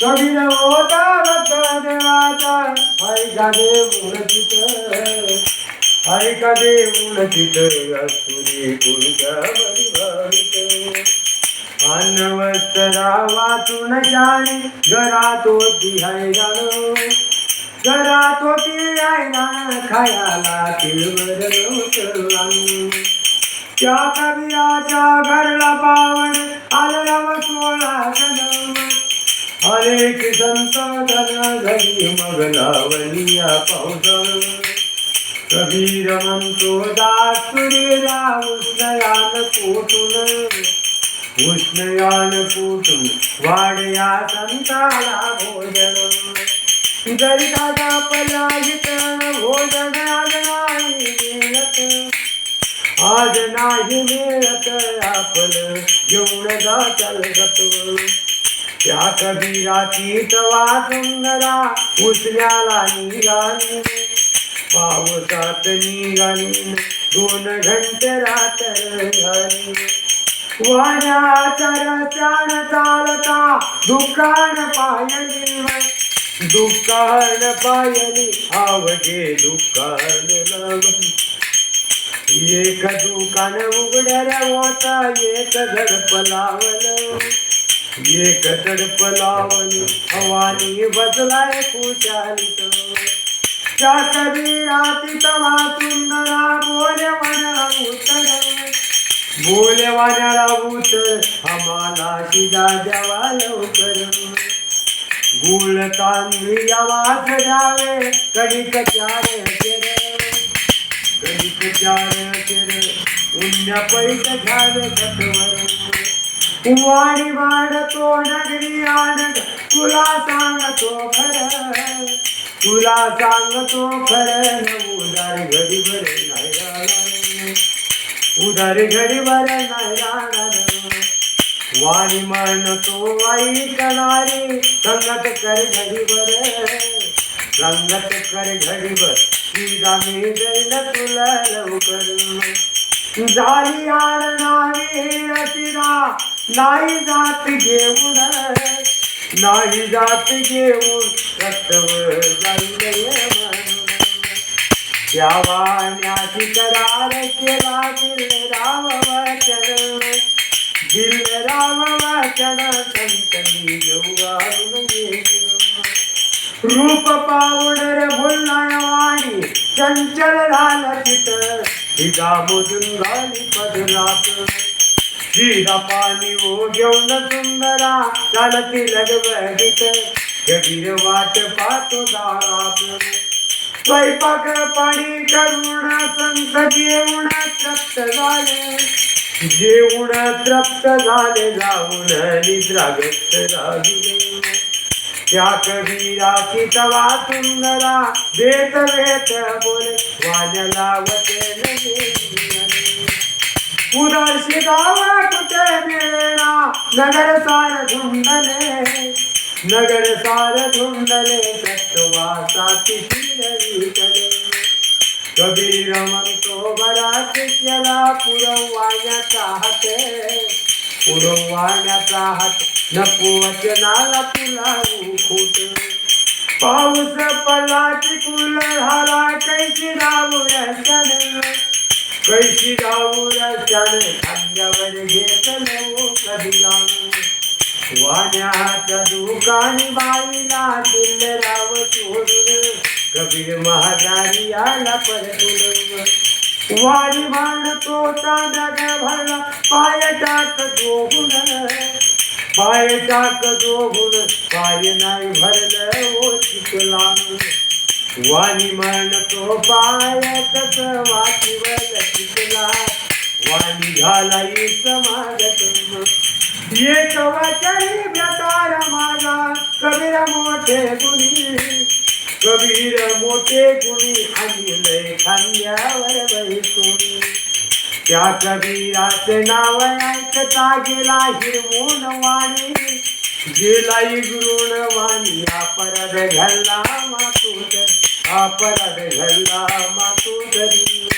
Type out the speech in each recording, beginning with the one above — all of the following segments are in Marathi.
कबीर होता भक्त देवाचा ऐका देऊन चित ऐका देऊन चित असुरी पुरुष परिभावित अन्न वस्त्रा वाचून शाणी घरात होती हैराण घरात होती हैराण खायाला तिळवर नव्हतं त्या कविराच्या घरला पावन आलं सोळा जन्म अनेक संत जन घरी मग लावलिया पावसाळ कबीर म्हणतो दासुरीला उष्णयान कोटून उष्णयान कोटून वाडया संताला भोजन जरी दादा भोजन आज नाही आज नाही मिळत आपलं जेवण जाचल सत्व त्या कबीराची तवा सुंदरा उचल्याला निघाली. पावसात निघाली दोन घंटे रात झाली वाण्याच्या रस्त्यान चालता दुकान पायली दुकान पायली आवगे दुकान लागली एक दुकान उघड्याला होता एक झडप लावलं. एक झडप लावल हवानी बसलाय खुशालीत. त्या कबीराती तवा सुंदरा बोले वाण्याला उतर. बोले उतर आम्हाला शिदा द्यावा लवकर गुळ तांदळी आवाज द्यावे कणिक चार केर कणिक चार केर पुण्य पैसे घ्यावे सत्वर वाणी वाढतो नगरी आनंद तुला सांगतो खरं तुला सांगतो खरं उदार घडी भर नाही राहणार. उदार घडी भर नाही राहणार. वाणी म्हणतो ऐकणारी संगत कर घडी बर संगत कर घडी बर सीधा मी जाईल तुला लवकर. झाली आडणारी रसिरा नाही जात घेऊन नाही जात घेऊन रक्तवर जाईल म्हणून. वाण्याची करार केला दिल राम वचन दिल राम वचन संतनी घेऊन रूप पावडर रे चंचल झालं चित हिजामधून झाली पदरात हिरा पाणी ओ घेऊन सुंदरा चालती लगबगीत कबीर वाट पाहतो दारात स्वयंपाक पाणी करून संत जेवण तृप्त झाले. जेवण तृप्त झाले जाऊन निद्रागत राहिले. त्या कबीराची तवा सुंदरा वेत वेत बोले वाण्याला वचन उदर्शी गावा कुठे मिळेना नगर सार धुंडले नगर सार धुंडले सत्वासाची शिरवी कले कबीर म्हणतो बराच केला पुरवाण्याचा हात पुरवाण्याचा हात नको वचनाला तुला खोट पाऊस पलाची चिकुल झाला कैसी राहू रस्त्याने कैसी राहू रस्त्याने खांद्यावर घेतलो हो कधी जाणू वाण्याच्या दुकानी बाईला दिल राव चोरून कबीर महाजारी आला परतुल वाडी मांडतो तांदग भरला पाय टाक जोगुण पाय टाक जोगुण पाय नाही भरलं ओ चिकला वाणी तो पाय कस वाचवल चिकला वाणी घालाई समागत एक वचनी प्रकार माझा कबीर मोठे गुणी. कबीर मोठे गुणी लय खांद्यावर त्या कबीराचे नाव ऐकता गेला हिरवून वाणी. गेला गुरुण वाणी अपराध घडला मातू अपराध घडला मातू धरी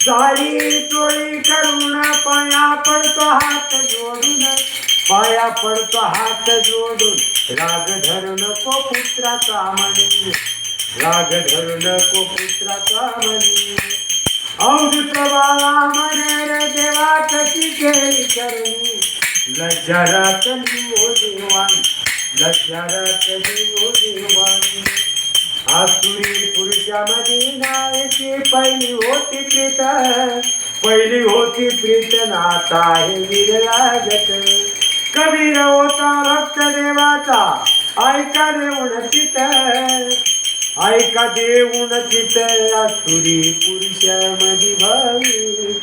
सारी चोळी करून पाया पडतो हात जोडून. पाया पडतो हात जोडून. राग धरून को पुत्राचा म्हणी राग धरून को पुत्राचा म्हणी अवधूत प्रभावा म्हणे रे देवा कशी केली करणी? लज्जारातली ओ हो देवान लज्जारातली ओ हो देवान आसुरी पुरुषामध्ये नायची पहिली होती प्रीत. पहिली होती प्रीत नाता हे विरलागत कबीर होता भक्त देवाचा ऐका देऊन चित ऐका देऊन चित आसुरी पुरुषामध्ये भावी